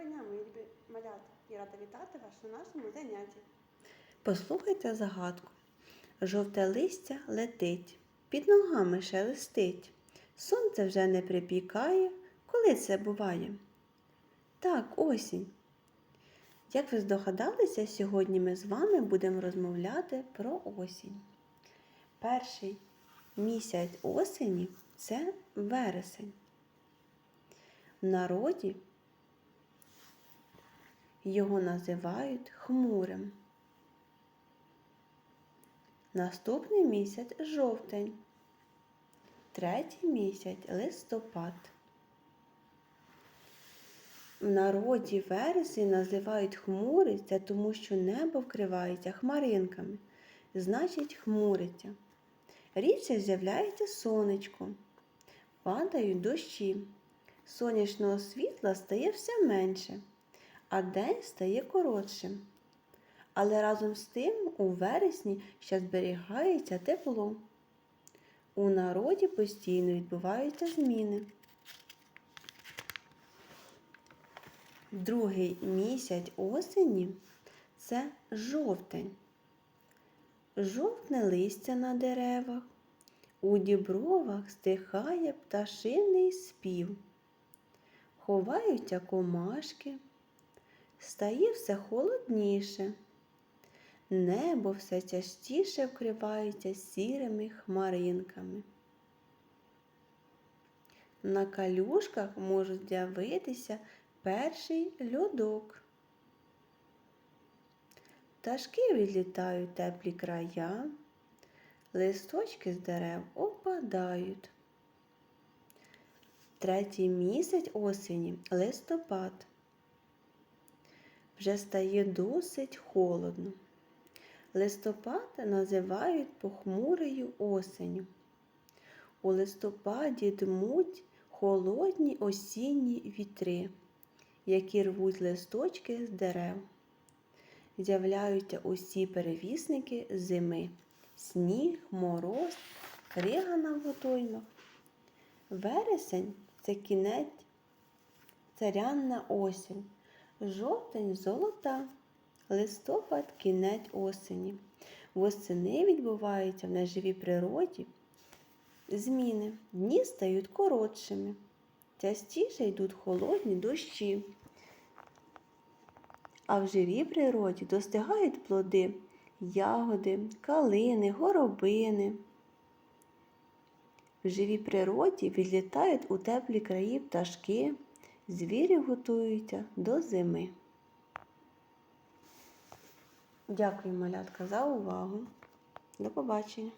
Доброго дня, мої любі малята. Рада вітати вас на нашому занятті. Послухайте загадку. Жовте листя летить, під ногами шелестить. Сонце вже не припікає. Коли це буває? Так, осінь. Як ви здогадалися, сьогодні ми з вами будемо розмовляти про осінь. Перший місяць осені це вересень. В народі його називають хмурим. Наступний місяць жовтень. Третій місяць листопад. В народі вересень називають хмурий, це тому що небо вкривається хмаринками, значить хмуриться. Рідше з'являється сонечко, падають дощі. Сонячного світла стає все менше, а день стає коротшим. Але разом з тим у вересні ще зберігається тепло. У народі постійно відбуваються зміни. Другий місяць осені це жовтень. Жовтне листя на деревах, у дібровах стихає пташиний спів. Ховаються комашки, стає все холодніше. Небо все частіше вкривається сірими хмаринками. На калюшках можуть з'явитися перший льодок. Пташки відлітають теплі края, листочки з дерев опадають. Третій місяць осені листопад. Вже стає досить холодно. Листопад називають похмурою осенню. У листопаді дмуть холодні осінні вітри, які рвуть листочки з дерев. З'являються усі перевісники зими сніг, мороз, крига на водоймах. Вересень це кінець, царянна осінь, жовтень золота листопад кінець осені. Восени відбуваються в неживій природі. Зміни. Дні стають коротшими. Частіше йдуть холодні дощі. А в живій природі достигають плоди, ягоди, калини, горобини. В живій природі відлітають у теплі краї пташки, звірі готуються до зими. Дякую, малятка, за увагу. До побачення.